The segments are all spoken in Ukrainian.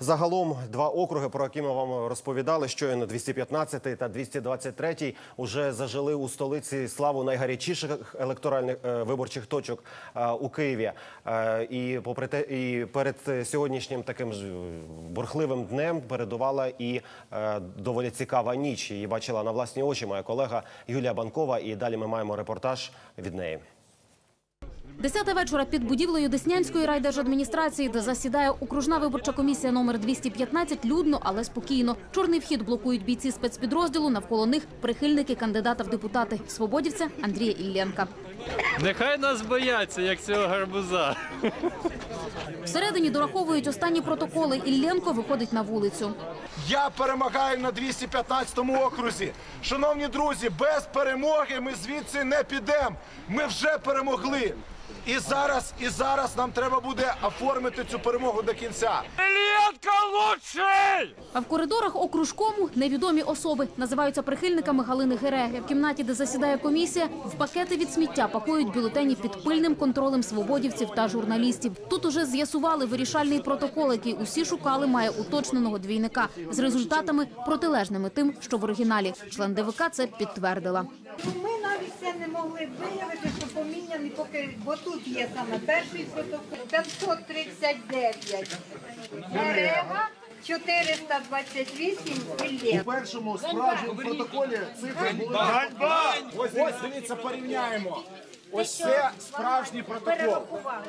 Загалом два округи, про які ми вам розповідали, щойно 215 та 223 уже зажили у столиці славу найгарячіших електоральних е, виборчих точок е, у Києві. Е, і попри те, і перед сьогоднішнім таким ж бурхливим днем передувала і доволі цікава ніч. Її бачила на власні очі моя колега Юлія Банкова. І далі ми маємо репортаж від неї. Десята вечора під будівлею Деснянської райдержадміністрації, де засідає окружна виборча комісія номер 215, людно, але спокійно. Чорний вхід блокують бійці спецпідрозділу. Навколо них прихильники кандидата в депутати свободівця Андрія Ілленка. Нехай нас бояться, як цього гарбуза. Всередині дораховують останні протоколи. Ілленко виходить на вулицю. Я перемагаю на 215 окрузі. Шановні друзі, без перемоги ми звідси не підемо. Ми вже перемогли. І зараз, і зараз нам треба буде оформити цю перемогу до кінця. Лучший! А в коридорах окружкому невідомі особи називаються прихильниками Галини Гереги. В кімнаті, де засідає комісія, в пакети від сміття пакують бюлетені під пильним контролем свободівців та журналістів. Тут уже з'ясували вирішальний протокол, який усі шукали, має уточненого двійника з результатами протилежними тим, що в оригіналі. Член ДВК це підтвердила. Ми навіть не могли виявити, що поміняний, поки бо тут є саме перший протокол 539 Дерева 428 Іллєв. У першому справжньому протоколі цифри були. Ганьба! Ось, ось дивіться, порівняємо. Ось це справжній протокол.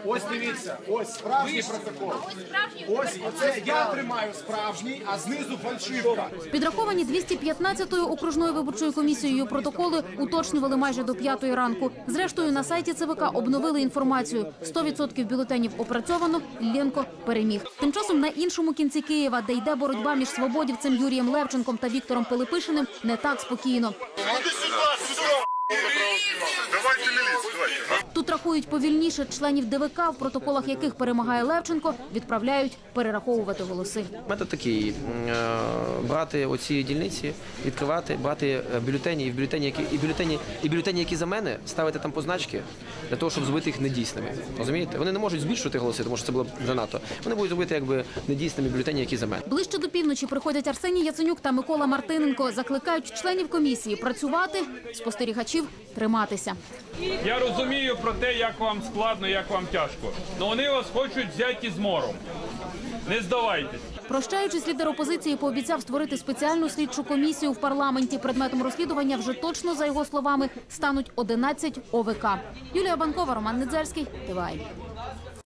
Ось дивіться, ось справжній протокол. Ось оце я тримаю справжній, а знизу фальшивка. Підраховані 215-ю окружною виборчою комісією протоколи уточнювали майже до п'ятої ранку. Зрештою, на сайті ЦВК обновили інформацію. 100% бюлетенів опрацьовано, Ілленко переміг. Тим часом на іншому кінці Києва, де йде боротьба між свободівцем Юрієм Левченком та Віктором Пилипишиним, не так спокійно. Тут рахують повільніше членів ДВК, в протоколах яких перемагає Левченко, відправляють перераховувати голоси. Метод такий е, брати оці дільниці, відкривати, брати е, бюлетені і в бюлетені, які і бюлетені, і бюлетені, які за мене, ставити там позначки для того, щоб зробити їх недійсними. Розумієте? Вони не можуть збільшувати голоси, тому що це було б занадто. Вони будуть робити якби недійсними бюлетені, які за мене. Ближче до півночі приходять Арсеній Яценюк та Микола Мартиненко. Закликають членів комісії працювати, спостерігачів триматися. Я розумію про те, як вам складно, як вам тяжко. але вони вас хочуть взяти із мором. Не здавайтесь. Прощаючись, лідер опозиції пообіцяв створити спеціальну слідчу комісію в парламенті. Предметом розслідування вже точно за його словами стануть 11 ОВК. Юлія Банкова, Роман Недзерський, ТВАЙ.